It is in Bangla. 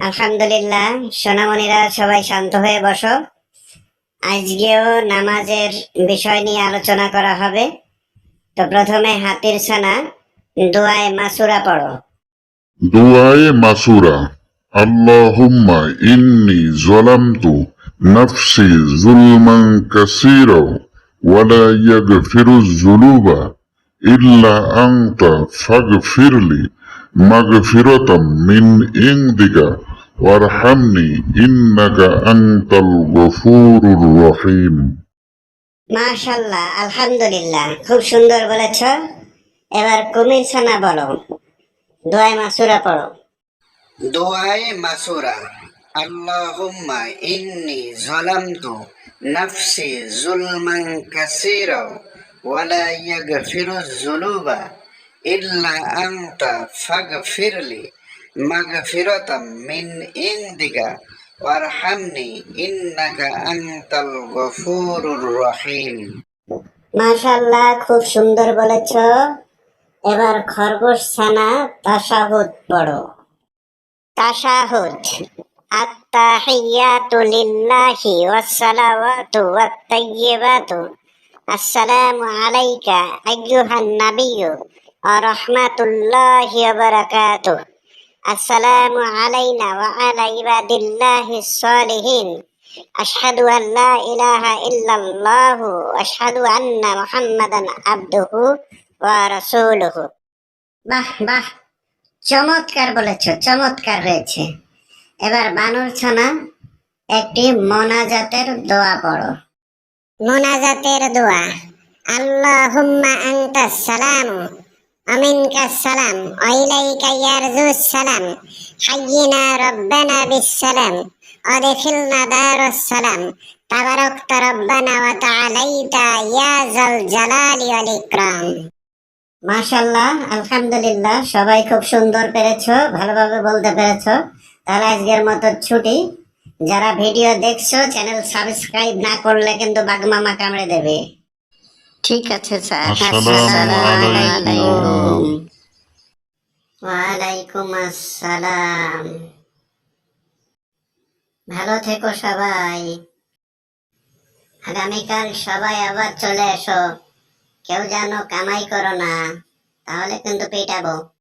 আলহামদুলিল্লাহ, সোনামণিরা সবাই শান্ত হয়ে বসো। আজকেও নামাজের বিষয় নিয়ে আলোচনা করা হবে। তো প্রথমে হাতির ছানা, দোয়ায় মাসুরা পড়ো। দোয়ায় মাসুরা, আল্লাহুম্মা ইন্নি জলামতু নফসি জুলমান কাসীরা ওয়ালা ইয়াগফিরু যুনুবা ইল্লা আনতা ফাগফিরলি মাগফিরাতাম মিন ইনদিকা। ওয়ারহামনি ইন্নাকা আনতাল গফুরুর রহিম মাশাআল্লাহ আলহামদুলিল্লাহ। খুব সুন্দর বলেছ। এবার কুমির ছানা বলো। দোয়ায় মাসুরা পড়ো। দোয়ায় মাসুরা। আল্লাহুম্মা ইন্নি যালামতু নাফসি যুলমান কাসীরা ওয়া লা ইয়াগফিরুয যুনুবা ইল্লা আনতা ফাগফিরলি। মাগফিরাতাম মিন ইনদিকা ওয়ারহামনি ইন্নাকা আনতাল গফুরুর রহিম। মাশাল্লাহ খুব সুন্দর বলেছ। এবার খরগোশ ছানা তাসাহুদ পড়ো। আত্তাহিয়াতু লিল্লাহি ওয়াসসালাওয়াতু ওয়াত্তাইয়্যিবাতু। আসসালামু আলাইকা আইয়ুহান নাবিয়্যু ওয়া রাহমাতুল্লাহি ওয়া বারাকাতুহু। আসসালামু আলাইনা ওয়া আলা ইবাদিল্লাহিস ইলাহা ইল্লাল্লাহু আশহাদু আন্না মুহাম্মাদান আবদুহু ওয়া রাসূলুহু। বাহ বাহ, চমৎকার বলেছ, চমৎকার হয়েছে। এবার বানুর একটি মোনাজাতের দোয়া পড়ো। মোনাজাতের দোয়া আল্লাহ আনতাস সালাম আমিনকাস সালাম ওয়াইলাইকা ইয়ারজুস সালাম হাইয়িনা রব্বানা বিস সালাম أدخلنا دار السلام تباركت ربنا وتعاليت يا ذا الجلال والإكرام মাশাল্লাহ আলহামদুলিল্লাহ সবাই খুব সুন্দর পেরেছো ভালোভাবে বলতে পেরেছো তাহলে আজকের মতো ছুটি যারা ভিডিও দেখছো চ্যানেল সাবস্ক্রাইব না করলে কিন্তু বাগমামা কামড়ে দেবে ঠিক আছে স্যার। আসসালামু আলাইকুম। ওয়ালাইকুম আসসালাম। ভালো থেকো সবাই। আগামীকাল সবাই আবার চলে এসো। কেউ যেন কামাই করো না তাহলে কিন্তু পেটাবো।